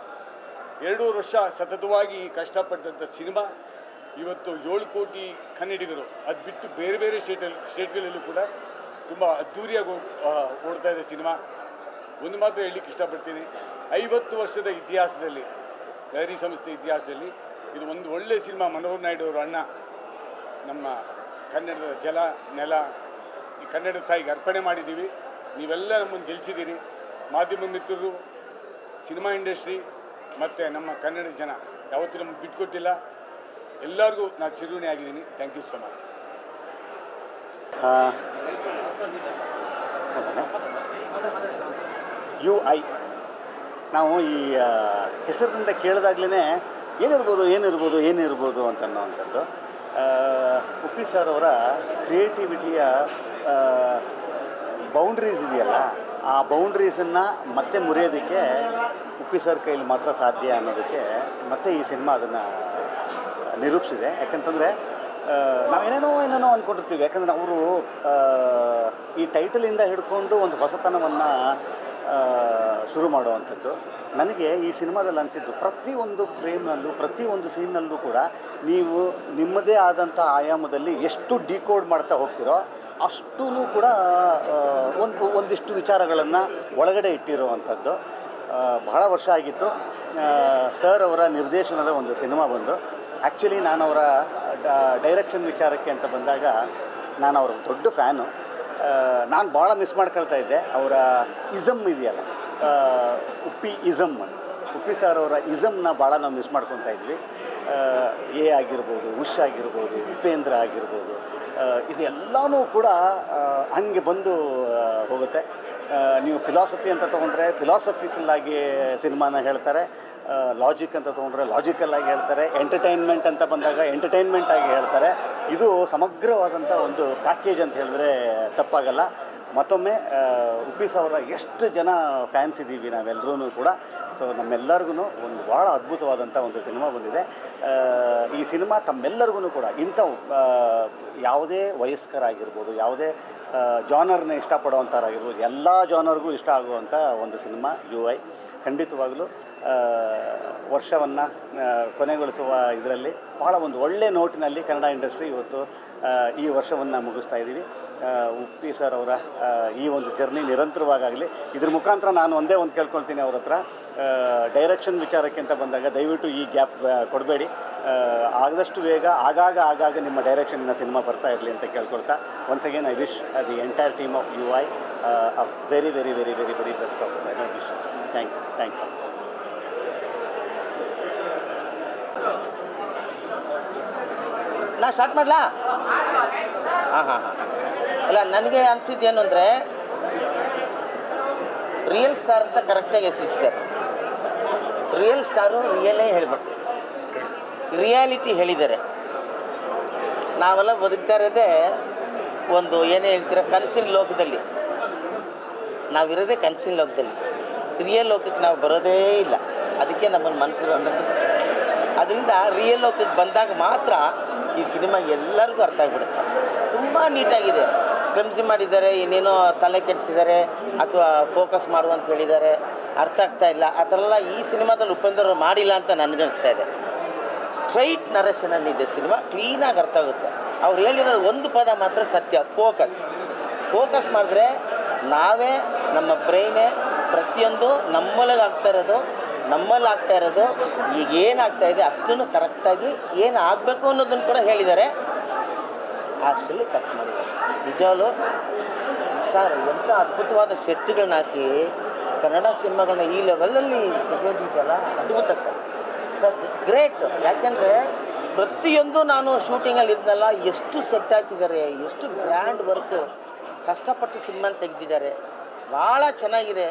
ಎರಡೂರು ವರ್ಷ ಸತತವಾಗಿ ಕಷ್ಟಪಟ್ಟಂಥ ಸಿನಿಮಾ, ಇವತ್ತು ಏಳು ಕೋಟಿ ಕನ್ನಡಿಗರು, ಅದು ಬಿಟ್ಟು ಬೇರೆ ಬೇರೆ ಸ್ಟೇಟಲ್ಲಿ ಸ್ಟೇಟ್ಗಳಲ್ಲೂ ಕೂಡ ತುಂಬ ಅದ್ಧೂರಿಯಾಗಿ ಓಡ್ತಾ ಇದೆ ಸಿನಿಮಾ. ಒಂದು ಮಾತ್ರ ಹೇಳಲಿಕ್ಕೆ ಇಷ್ಟಪಡ್ತೀನಿ, ಐವತ್ತು ವರ್ಷದ ಇತಿಹಾಸದಲ್ಲಿ ಲಹರಿ ಸಂಸ್ಥೆ ಇತಿಹಾಸದಲ್ಲಿ, ಇದು ಒಂದು ಒಳ್ಳೆಯ ಸಿನಿಮಾ, ಮನೋಹರ್ ನಾಯ್ಡು ಅವರ ಅಣ್ಣ. ನಮ್ಮ ಕನ್ನಡದ ಜಲ ನೆಲ ಈ ಕನ್ನಡ ತಾಯಿಗೆ ಅರ್ಪಣೆ ಮಾಡಿದ್ದೀವಿ. ನೀವೆಲ್ಲ ನಮ್ಮನ್ನು ಗೆಲ್ಲಿಸಿದ್ದೀರಿ ಮಾಧ್ಯಮ ಮಿತ್ರರು ಸಿನಿಮಾ ಇಂಡಸ್ಟ್ರಿ ಮತ್ತು ನಮ್ಮ ಕನ್ನಡ ಜನ ಯಾವತ್ತೂ ನಮ್ಗೆ ಬಿಟ್ಕೊಟ್ಟಿಲ್ಲ ಎಲ್ಲರಿಗೂ ನಾನು ಚಿರುಣಿ ಆಗಿದ್ದೀನಿ. Thank you so much U I. ನಾವು ಈ ಹೆಸರಿನಿಂದ ಕೇಳಿದಾಗ್ಲೇ ಏನಿರ್ಬೋದು ಏನಿರ್ಬೋದು ಏನಿರ್ಬೋದು ಅಂತ ಅನ್ನೋವಂಥದ್ದು ಆ, ಉಪ್ಪಿ ಸರ್ ಅವರ ಕ್ರಿಯೇಟಿವಿಟಿಯ ಬೌಂಡ್ರೀಸ್ ಇದೆಯಲ್ಲ, ಆ ಬೌಂಡ್ರೀಸನ್ನು ಮತ್ತೆ ಮುರಿಯೋದಕ್ಕೆ ಉಪ್ಪಿ ಸರ್ ಕೈಲಿ ಮಾತ್ರ ಸಾಧ್ಯ ಅನ್ನೋದಕ್ಕೆ ಮತ್ತೆ ಈ ಸಿನಿಮಾ ಅದನ್ನು ನಿರೂಪಿಸಿದೆ. ಯಾಕಂತಂದರೆ ನಾವೇನೇನೋ ಏನೇನೋ ಅಂದ್ಕೊಂಡಿರ್ತೀವಿ ಯಾಕಂದರೆ ಅವರು ಈ ಟೈಟಲಿಂದ ಹಿಡ್ಕೊಂಡು ಒಂದು ಹೊಸತನವನ್ನು ಶುರು ಮಾಡುವಂಥದ್ದು. ನನಗೆ ಈ ಸಿನಿಮಾದಲ್ಲಿ ಅನಿಸಿದ್ದು ಪ್ರತಿಯೊಂದು ಫ್ರೇಮ್ನಲ್ಲೂ, ಪ್ರತಿಯೊಂದು ಸೀನ್ನಲ್ಲೂ ಕೂಡ ನೀವು ನಿಮ್ಮದೇ ಆದಂಥ ಆಯಾಮದಲ್ಲಿ ಎಷ್ಟು ಡಿಕೋಡ್ ಮಾಡ್ತಾ ಹೋಗ್ತಿರೋ ಅಷ್ಟೂ ಕೂಡ ಒಂದು, ಒಂದಿಷ್ಟು ವಿಚಾರಗಳನ್ನು ಒಳಗಡೆ ಇಟ್ಟಿರುವಂಥದ್ದು. ಬಹಳ ವರ್ಷ ಆಗಿತ್ತು. ಸರ್ ಅವರ ನಿರ್ದೇಶನದ ಒಂದು ಸಿನಿಮಾ ಬಂದು. ಆ್ಯಕ್ಚುಲಿ ನಾನು ಅವರ ಡೈರೆಕ್ಷನ್ ವಿಚಾರಕ್ಕೆ ಅಂತ ಬಂದಾಗ ನಾನು ಅವ್ರ ದೊಡ್ಡ ಫ್ಯಾನು. ನಾನು ಭಾಳ ಮಿಸ್ ಮಾಡ್ಕೊಳ್ತಾ ಇದ್ದೆ. ಅವರ ಇಸಮ್ ಇದೆಯಲ್ಲ. ಉಪ್ಪಿ ಇಸಮ್ ಉಪ್ಪಿ ಸರ್ ಅವರ ಇಸಮ್ನ ಭಾಳ ನಾವು ಮಿಸ್ ಮಾಡ್ಕೊತಾ ಇದ್ವಿ. ಎ ಆಗಿರ್ಬೋದು, ಉಷ್ ಆಗಿರ್ಬೋದು, ಉಪೇಂದ್ರ ಆಗಿರ್ಬೋದು. ಇದೆಲ್ಲನೂ ಕೂಡ ಹಂಗೆ ಬಂದು ಹೋಗುತ್ತೆ. ನೀವು ಫಿಲಾಸಫಿ ಅಂತ ತೊಗೊಂಡ್ರೆ ಫಿಲಾಸಫಿಕಲ್ ಆಗಿ ಸಿನಿಮಾನ ಹೇಳ್ತಾರೆ. ಲಾಜಿಕ್ ಅಂತ ತೊಗೊಂಡ್ರೆ ಲಾಜಿಕಲ್ ಆಗಿ ಹೇಳ್ತಾರೆ ಎಂಟರ್ಟೈನ್ಮೆಂಟ್ ಅಂತ ಬಂದಾಗ ಎಂಟರ್ಟೈನ್ಮೆಂಟ್ ಆಗಿ ಹೇಳ್ತಾರೆ. ಇದು ಸಮಗ್ರವಾದಂಥ ಒಂದು ಪ್ಯಾಕೇಜ್ ಅಂತ ಹೇಳಿದ್ರೆ ತಪ್ಪಾಗಲ್ಲ. ಮತ್ತೊಮ್ಮೆ ಉಪ್ಪಿ ಸಾವಿರ ಎಷ್ಟು ಜನ ಫ್ಯಾನ್ಸ್ ಇದ್ದೀವಿ ನಾವೆಲ್ಲರೂ ಕೂಡ. ಸೊ ನಮ್ಮೆಲ್ಲರಿಗೂ ಒಂದು ಭಾಳ ಅದ್ಭುತವಾದಂಥ ಒಂದು ಸಿನಿಮಾ ಬಂದಿದೆ. ಈ ಸಿನಿಮಾ ತಮ್ಮೆಲ್ಲರಿಗೂ ಕೂಡ ಇಂಥ ಯಾವುದೇ ವಯಸ್ಕರಾಗಿರ್ಬೋದು, ಯಾವುದೇ ಜಾನರ್ನ ಇಷ್ಟಪಡುವಂಥವ್ರಾಗಿರ್ಬೋದು ಎಲ್ಲ ಜಾನರ್ಗೂ ಇಷ್ಟ ಆಗುವಂಥ ಒಂದು ಸಿನಿಮಾ ಯು ಐ ಖಂಡಿತವಾಗಲೂ ವರ್ಷವನ್ನು ಕೊನೆಗೊಳಿಸುವ ಇದರಲ್ಲಿ ಭಾಳ ಒಂದು ಒಳ್ಳೆ ನೋಟಿನಲ್ಲಿ ಕನ್ನಡ ಇಂಡಸ್ಟ್ರಿ ಇವತ್ತು ಈ ವರ್ಷವನ್ನು ಮುಗಿಸ್ತಾ ಇದ್ದೀವಿ ಉಪ್ಪಿ ಸರ್ ಅವರ ಈ ಒಂದು ಜರ್ನಿ ನಿರಂತರವಾಗಲಿ ಇದ್ರ ಮುಖಾಂತರ ನಾನು ಒಂದೇ ಒಂದು ಕೇಳ್ಕೊಳ್ತೀನಿ ಅವ್ರ ಹತ್ರ. ಡೈರೆಕ್ಷನ್ ವಿಚಾರಕ್ಕೆ ಅಂತ ಬಂದಾಗ ದಯವಿಟ್ಟು ಈ ಗ್ಯಾಪ್ ಕೊಡಬೇಡಿ. ಆದಷ್ಟು ಬೇಗ, ಆಗಾಗ ಆಗಾಗ ನಿಮ್ಮ ಡೈರೆಕ್ಷನ್ನ ಸಿನಿಮಾ ಬರ್ತಾ ಇರಲಿ ಅಂತ ಕೇಳ್ಕೊಳ್ತಾ. Once again I wish the entire team of U I very very very very very best of no wishes thank you thanks ನಾ ಸ್ಟಾರ್ಟ್ ಮಾಡಲಾ? ಹಾಂ ಹಾಂ ಹಾಂ. ಅಲ್ಲ, ನನಗೆ ಅನಿಸಿದ್ದೇನು ಅಂದರೆ ರಿಯಲ್ ಸ್ಟಾರ್ ಅಂತ ಕರೆಕ್ಟಾಗಿ ಹೆಸರಿಟ್ಟಿದ್ದಾರೆ ರಿಯಲ್ ಸ್ಟಾರು ರಿಯಲೇ ಹೇಳ್ಬೇಕು. ರಿಯಾಲಿಟಿ ಹೇಳಿದ್ದಾರೆ. ನಾವೆಲ್ಲ ಬದುಕ್ತಾ ಇರೋದೇ ಒಂದು ಏನೇ ಹೇಳ್ತೀರ, ಕನಸಿನ ಲೋಕದಲ್ಲಿ. ನಾವಿರೋದೇ ಕನಸಿನ ಲೋಕದಲ್ಲಿ. ರಿಯಲ್ ಲೋಕಕ್ಕೆ ನಾವು ಬರೋದೇ ಇಲ್ಲ. ಅದಕ್ಕೆ ನಮ್ಮನ್ನು ಮನಸ್ಸು ಅನ್ನೋದು ಅದರಿಂದ ರಿಯಲ್ ಲೋಕಕ್ಕೆ ಬಂದಾಗ ಮಾತ್ರ ಈ ಸಿನಿಮಾ ಎಲ್ಲರಿಗೂ ಅರ್ಥ ಆಗಿಬಿಡುತ್ತೆ. ತುಂಬ ನೀಟಾಗಿದೆ ಕ್ಲಮ್ಸಿ ಮಾಡಿದ್ದಾರೆ ಏನೇನೋ ತಲೆ ಕೆಡಿಸಿದ್ದಾರೆ ಅಥವಾ ಫೋಕಸ್ ಮಾಡು ಅಂತ ಹೇಳಿದ್ದಾರೆ, ಅರ್ಥ ಆಗ್ತಾ ಇಲ್ಲ. ಆ ಥರ ಎಲ್ಲ ಈ ಸಿನಿಮಾದಲ್ಲಿ ಉಪೇಂದ್ರ ಮಾಡಿಲ್ಲ ಅಂತ ನನಗನ್ನಿಸ್ತಾ ಇದೆ. ಸ್ಟ್ರೈಟ್ ನರೇಷನಲ್ಲಿ ಇದೆ ಸಿನಿಮಾ ಕ್ಲೀನಾಗಿ ಅರ್ಥ ಆಗುತ್ತೆ. ಅವ್ರು ಹೇಳಿರೋ ಒಂದು ಪದ ಮಾತ್ರ ಸತ್ಯ ಫೋಕಸ್ ಫೋಕಸ್ ಮಾಡಿದ್ರೆ ನಾವೇ ನಮ್ಮ ಬ್ರೈನೇ ಪ್ರತಿಯೊಂದು ನಮ್ಮಲ್ಲಿ ಆಗ್ತಾ ಇರೋದು, ನಮ್ಮಲ್ಲಿ ಆಗ್ತಾ ಇರೋದು, ಈಗ ಏನಾಗ್ತಾ ಇದೆ ಅಷ್ಟನ್ನು ಕರೆಕ್ಟಾಗಿ ಏನು ಆಗಬೇಕು ಅನ್ನೋದನ್ನು ಕೂಡ ಹೇಳಿದ್ದಾರೆ. ಅಷ್ಟಲ್ಲಿ ಕಟ್ ಮಾಡಿದ್ದಾರೆ. ನಿಜವಾಗ್ಲೂ? ಸರ್ ಎಂಥ ಅದ್ಭುತವಾದ ಸೆಟ್ಗಳನ್ನ ಹಾಕಿ ಕನ್ನಡ ಸಿನಿಮಾಗಳನ್ನ ಈ ಲೆವೆಲಲ್ಲಿ ತೆಗೆಯೋದಿದೆಯಲ್ಲ ಅದ್ಭುತ ಸರ್. ಸರ್ ಗ್ರೇಟ್ ಯಾಕೆಂದರೆ ಪ್ರತಿಯೊಂದು ನಾನು ಶೂಟಿಂಗಲ್ಲಿ ಇದ್ನಲ್ಲ, ಎಷ್ಟು ಸೆಟ್ ಹಾಕಿದ್ದಾರೆ, ಎಷ್ಟು ಗ್ರ್ಯಾಂಡ್ ವರ್ಕ್ ಕಷ್ಟಪಟ್ಟು ಸಿನಿಮಾನ ತೆಗೆದಿದ್ದಾರೆ. ಭಾಳ ಚೆನ್ನಾಗಿದೆ.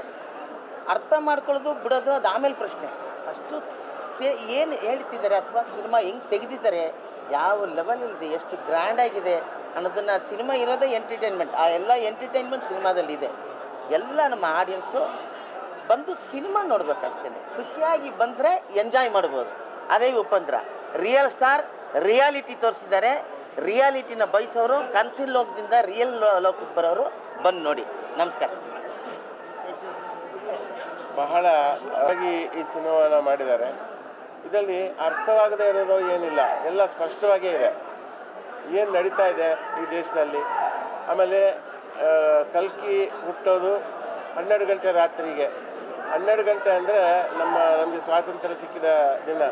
ಅರ್ಥ ಮಾಡ್ಕೊಳ್ಳೋದು, ಬಿಡೋದು ಅದು ಆಮೇಲೆ ಪ್ರಶ್ನೆ. ಫಸ್ಟು ಸೇ ಏನು ಹೇಳ್ತಿದ್ದಾರೆ ಅಥವಾ ಸಿನಿಮಾ ಹೆಂಗೆ ತೆಗೆದಿದ್ದಾರೆ ಯಾವ ಲೆವೆಲಲ್ಲಿದೆ ಎಷ್ಟು ಗ್ರ್ಯಾಂಡ್ ಆಗಿದೆ ಅನ್ನೋದನ್ನು ಸಿನಿಮಾ ಇರೋದೇ ಎಂಟರ್ಟೈನ್ಮೆಂಟ್ ಆ ಎಲ್ಲ ಎಂಟರ್ಟೈನ್ಮೆಂಟ್ ಸಿನಿಮಾದಲ್ಲಿದೆ ಎಲ್ಲ ನಮ್ಮ ಆಡಿಯನ್ಸು ಬಂದು ಸಿನಿಮಾ ನೋಡ್ಬೇಕಷ್ಟೇ ಖುಷಿಯಾಗಿ ಬಂದರೆ ಎಂಜಾಯ್ ಮಾಡ್ಬೋದು. ಅದೇ ಉಪಂದ್ರ. ರಿಯಲ್ ಸ್ಟಾರ್ ರಿಯಾಲಿಟಿ ತೋರಿಸಿದ್ದಾರೆ. ರಿಯಾಲಿಟಿನ ಬಯಸೋರು ಕನ್ಸಿನ ಲೋಕದಿಂದ ರಿಯಲ್ ಲೋಕಕ್ಕೆ ಬರೋರು ಬಂದು ನೋಡಿ. ನಮಸ್ಕಾರ. ಬಹಳ ಈ ಸಿನಿಮಾನ ಮಾಡಿದ್ದಾರೆ. ಇದರಲ್ಲಿ ಅರ್ಥವಾಗದೇ ಇರೋದು ಏನಿಲ್ಲ. ಎಲ್ಲ ಸ್ಪಷ್ಟವಾಗೇ ಇದೆ. ಏನು ನಡೀತಾ ಇದೆ ಈ ದೇಶದಲ್ಲಿ? ಆಮೇಲೆ ಕಲ್ಕಿ ಹುಟ್ಟೋದು ಹನ್ನೆರಡು ಗಂಟೆ ರಾತ್ರಿಗೆ. ಹನ್ನೆರಡು ಗಂಟೆ ಅಂದರೆ ನಮ್ಮ, ನಮಗೆ ಸ್ವಾತಂತ್ರ್ಯ ಸಿಕ್ಕಿದ ದಿನ.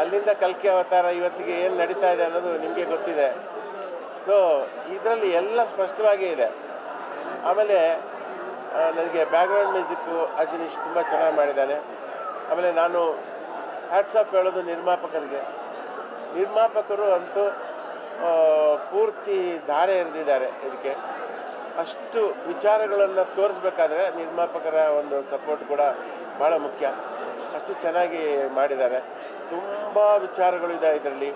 ಅಲ್ಲಿಂದ ಕಲ್ಕಿ ಅವತಾರ ಇವತ್ತಿಗೆ ಏನು ನಡೀತಾ ಇದೆ ಅನ್ನೋದು ನಿಮಗೆ ಗೊತ್ತಿದೆ. ಸೊ ಇದರಲ್ಲಿ ಎಲ್ಲ ಸ್ಪಷ್ಟವಾಗಿ ಇದೆ. ಆಮೇಲೆ ನನಗೆ ಬ್ಯಾಕ್ಗ್ರೌಂಡ್ ಮ್ಯೂಸಿಕ್ಕು ಅಜಿನೀಶ್ ತುಂಬ ಚೆನ್ನಾಗಿ ಮಾಡಿದ್ದಾನೆ. ಆಮೇಲೆ ನಾನು ಹ್ಯಾಟ್ಸ್ ಆಫ್ ಹೇಳೋದು ನಿರ್ಮಾಪಕರಿಗೆ. ನಿರ್ಮಾಪಕರು ಅಂತೂ ಪೂರ್ತಿ ಧಾರೆ ಎರೆದಿದ್ದಾರೆ ಇದಕ್ಕೆ. ಅಷ್ಟು ವಿಚಾರಗಳನ್ನು ತೋರಿಸ್ಬೇಕಾದ್ರೆ ನಿರ್ಮಾಪಕರ ಒಂದು ಸಪೋರ್ಟ್ ಕೂಡ ಭಾಳ ಮುಖ್ಯ. ಅಷ್ಟು ಚೆನ್ನಾಗಿ ಮಾಡಿದ್ದಾರೆ. ತುಂಬ ವಿಚಾರಗಳಿದೆ ಇದರಲ್ಲಿ.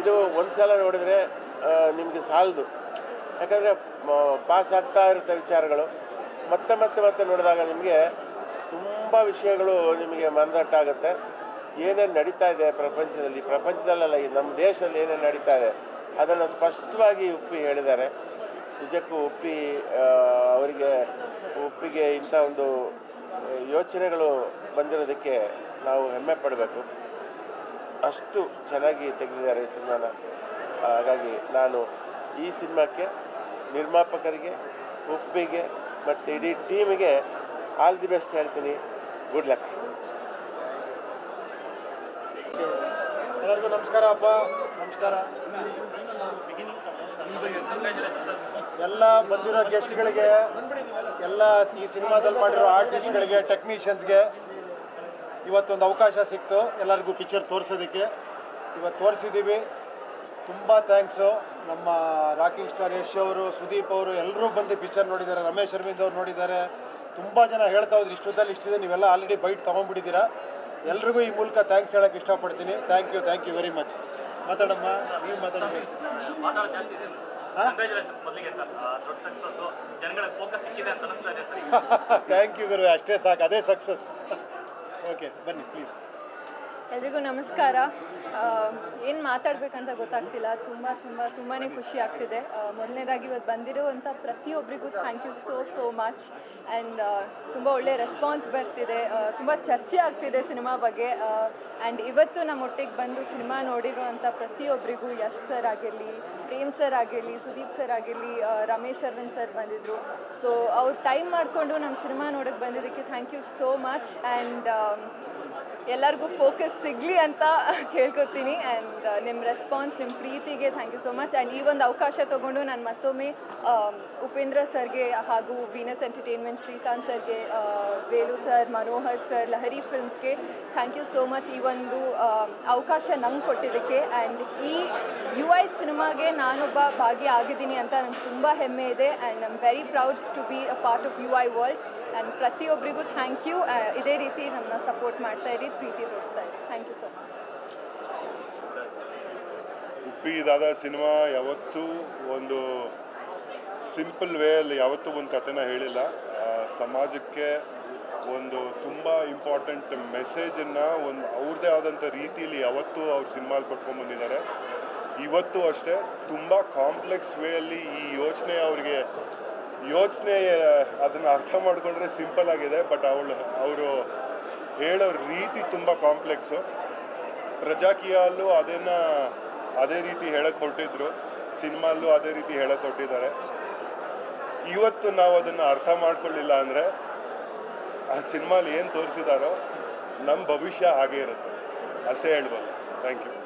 ಇದು ಒಂದು ಸಲ ನೋಡಿದರೆ ನಿಮಗೆ ಸಾಲದು. ಯಾಕಂದರೆ ಪಾಸ್ ಆಗ್ತಾ ಇರುತ್ತೆ ವಿಚಾರಗಳು. ಮತ್ತೆ ಮತ್ತೆ ಮತ್ತೆ ನೋಡಿದಾಗ ನಿಮಗೆ ತುಂಬ ವಿಷಯಗಳು ನಿಮಗೆ ಮಂದಟ್ಟಾಗುತ್ತೆ ಏನೇನು ನಡೀತಾ ಇದೆ ಪ್ರಪಂಚದಲ್ಲಿ? ಪ್ರಪಂಚದಲ್ಲಲ್ಲ, ಈ ನಮ್ಮ ದೇಶದಲ್ಲಿ ಏನೇನು ನಡೀತಾ ಇದೆ? ಅದನ್ನು ಸ್ಪಷ್ಟವಾಗಿ ಉಪ್ಪಿ ಹೇಳಿದ್ದಾರೆ. ನಿಜಕ್ಕೂ ಉಪ್ಪಿ ಅವರಿಗೆ ಉಪ್ಪಿಗೆ ಇಂಥ ಒಂದು ಯೋಚನೆಗಳು ಬಂದಿರೋದಕ್ಕೆ ನಾವು ಹೆಮ್ಮೆ ಪಡಬೇಕು. ಅಷ್ಟು ಚೆನ್ನಾಗಿ ತೆಗೆದಿದ್ದಾರೆ ಈ ಸಿನಿಮಾನ. ಹಾಗಾಗಿ ನಾನು ಈ ಸಿನಿಮಾಕ್ಕೆ, ನಿರ್ಮಾಪಕರಿಗೆ, ಉಪ್ಪಿಗೆ, ಮತ್ತು ಇಡೀ ಟೀಮಿಗೆ ಆಲ್ ದಿ ಬೆಸ್ಟ್ ಹೇಳ್ತೀನಿ. ಗುಡ್ ಲಕ್ ಎಲ್ಲರಿಗೂ ನಮಸ್ಕಾರ ಅಪ್ಪ. ನಮಸ್ಕಾರ. ಎಲ್ಲ ಬಂದಿರೋ ಗೆಸ್ಟ್ಗಳಿಗೆ ಎಲ್ಲ ಈ ಸಿನಿಮಾದಲ್ಲಿ ಮಾಡಿರೋ ಆರ್ಟಿಸ್ಟ್ಗಳಿಗೆ ಟೆಕ್ನಿಷಿಯನ್ಸ್ಗೆ ಇವತ್ತೊಂದು ಅವಕಾಶ ಸಿಕ್ತು. ಎಲ್ಲರಿಗೂ ಪಿಕ್ಚರ್ ತೋರಿಸೋದಕ್ಕೆ. ಇವತ್ತು ತೋರಿಸಿದ್ದೀವಿ. ತುಂಬ ಥ್ಯಾಂಕ್ಸು ನಮ್ಮ ರಾಕಿಂಗ್ ಸ್ಟಾರ್ ಯಶ್ ಅವರು, ಸುದೀಪ್ ಅವರು ಎಲ್ಲರೂ ಬಂದು ಪಿಕ್ಚರ್ ನೋಡಿದ್ದಾರೆ. ರಮೇಶ್ ಅರವಿಂದ್ ಅವ್ರು ನೋಡಿದ್ದಾರೆ. ತುಂಬ ಜನ ಹೇಳ್ತಾ ಹೋದ್ರು ಇಷ್ಟದಲ್ಲಿ ಇಷ್ಟಿದೆ, ನೀವೆಲ್ಲ ಆಲ್ರೆಡಿ ಬೈಟ್ ತೊಗೊಂಡ್ಬಿಟ್ಟಿದ್ದೀರಾ? ಎಲ್ರಿಗೂ ಈ ಮೂಲಕ ಥ್ಯಾಂಕ್ಸ್ ಹೇಳಕ್ಕೆ ಇಷ್ಟಪಡ್ತೀನಿ. Thank you thank you very much ಮಾತಾಡಮ್ಮ ನೀವು ಮಾತಾಡಬೇಕು ಥ್ಯಾಂಕ್ ಯು ಗುರು ಅಷ್ಟೇ ಸಾಕು. ಅದೇ ಸಕ್ಸಸ್ ಓಕೆ ಬನ್ನಿ ಪ್ಲೀಸ್ ಎಲ್ರಿಗೂ ನಮಸ್ಕಾರ. ಏನು ಮಾತಾಡಬೇಕಂತ ಗೊತ್ತಾಗ್ತಿಲ್ಲ. ತುಂಬ ತುಂಬ ತುಂಬಾ ಖುಷಿ ಆಗ್ತಿದೆ. ಮೊದಲನೇದಾಗಿ ಇವತ್ತು ಬಂದಿರುವಂಥ ಪ್ರತಿಯೊಬ್ಬರಿಗೂ thank you so so much and ತುಂಬ ಒಳ್ಳೆ ರೆಸ್ಪಾನ್ಸ್ ಬರ್ತಿದೆ. ತುಂಬ ಚರ್ಚೆ ಆಗ್ತಿದೆ ಸಿನಿಮಾ ಬಗ್ಗೆ. ಆ್ಯಂಡ್ ಇವತ್ತು ನಮ್ಮ ಒಟ್ಟಿಗೆ ಬಂದು ಸಿನಿಮಾ ನೋಡಿರುವಂಥ ಪ್ರತಿಯೊಬ್ಬರಿಗೂ ಯಶ್ ಸರ್ ಆಗಿರಲಿ, ಪ್ರೇಮ್ ಸರ್ ಆಗಿರಲಿ, ಸುದೀಪ್ ಸರ್ ಆಗಿರಲಿ ರಮೇಶ್ ಅರವಿಂದ್ ಸರ್ ಬಂದಿದ್ದರು ಸೊ ಅವ್ರು ಟೈಮ್ ಮಾಡಿಕೊಂಡು ನಮ್ಮ ಸಿನಿಮಾ ನೋಡೋಕ್ಕೆ ಬಂದಿದ್ದಕ್ಕೆ thank you so much and ಎಲ್ಲರಿಗೂ ಫೋಕಸ್ ಸಿಗಲಿ ಅಂತ ಕೇಳ್ಕೊತೀನಿ ಆ್ಯಂಡ್ ನಿಮ್ಮ ರೆಸ್ಪಾನ್ಸ್ ನಿಮ್ಮ ಪ್ರೀತಿಗೆ thank you so much and ಈ ಒಂದು ಅವಕಾಶ ತೊಗೊಂಡು ನಾನು ಮತ್ತೊಮ್ಮೆ ಉಪೇಂದ್ರ ಸರ್ಗೆ ಹಾಗೂ ವೀನಸ್ ಎಂಟರ್ಟೈನ್ಮೆಂಟ್ ಶ್ರೀಕಾಂತ್ ಸರ್ಗೆ ವೇಲು ಸರ್, ಮನೋಹರ್ ಸರ್, ಲಹರಿ ಫಿಲ್ಮ್ಸ್ಗೆ ಥ್ಯಾಂಕ್ ಯು ಸೋ ಮಚ್ ಈ ಒಂದು ಅವಕಾಶ ನಂಗೆ ಕೊಟ್ಟಿದ್ದಕ್ಕೆ ಆ್ಯಂಡ್ ಈ ಯು ಐ ಸಿನಿಮಾಗೆ ನಾನೊಬ್ಬ ಭಾಗಿಯಾಗಿದ್ದೀನಿ ಅಂತ ನಂಗೆ ತುಂಬ ಹೆಮ್ಮೆ ಇದೆ and I am very proud to be a part of U I world and ಪ್ರತಿಯೊಬ್ಬರಿಗೂ ಥ್ಯಾಂಕ್ ಯು ಇದೇ ರೀತಿ ನಮ್ಮನ್ನ ಸಪೋರ್ಟ್ ಮಾಡ್ತಾ ಇರಿ, ಪ್ರೀತಿ ತೋರಿಸ್ತಾ ಇರಿ. Thank you so much Uppi dada cinema ಯಾವತ್ತೂ ಒಂದು ಸಿಂಪಲ್ ವೇಯಲ್ಲಿ ಯಾವತ್ತೂ ಒಂದು ಕಥೆನ ಹೇಳಿಲ್ಲ. ಸಮಾಜಕ್ಕೆ ಒಂದು ತುಂಬ ಇಂಪಾರ್ಟೆಂಟ್ ಮೆಸೇಜನ್ನು ಒಂದು ಅವ್ರದ್ದೇ ಆದಂಥ ರೀತಿಯಲ್ಲಿ ಯಾವತ್ತೂ ಅವ್ರು ಸಿನಿಮಾಲ್ ಕೊಟ್ಕೊಂಡ್ಬಂದಿದ್ದಾರೆ ಇವತ್ತು ಅಷ್ಟೇ ತುಂಬ ಕಾಂಪ್ಲೆಕ್ಸ್ ವೇಯಲ್ಲಿ ಈ ಯೋಚನೆ ಅವ್ರಿಗೆ ಯೋಚನೆ ಅದನ್ನು ಅರ್ಥ ಮಾಡಿಕೊಂಡ್ರೆ ಸಿಂಪಲ್ ಆಗಿದೆ ಬಟ್ ಅವಳು, ಅವರು ಹೇಳೋ ರೀತಿ ತುಂಬ ಕಾಂಪ್ಲೆಕ್ಸು ಪ್ರಜಾಕೀಯಲ್ಲೂ ಅದನ್ನು ಅದೇ ರೀತಿ ಹೇಳಕ್ಕೆ ಹೊರಟಿದ್ರು, ಸಿನಿಮಾಲ್ಲೂ ಅದೇ ರೀತಿ ಹೇಳಕ್ಕೆ ಹೊರಟಿದ್ದಾರೆ. ಇವತ್ತು ನಾವು ಅದನ್ನು ಅರ್ಥ ಮಾಡ್ಕೊಳ್ಳಿಲ್ಲ ಅಂದರೆ, ಆ ಸಿನಿಮಾಲಿ ಏನು ತೋರಿಸಿದಾರೋ ನಮ್ಮ ಭವಿಷ್ಯ ಹಾಗೇ ಇರುತ್ತೆ. ಅಷ್ಟೇ ಹೇಳ್ಬೋದು. Thank you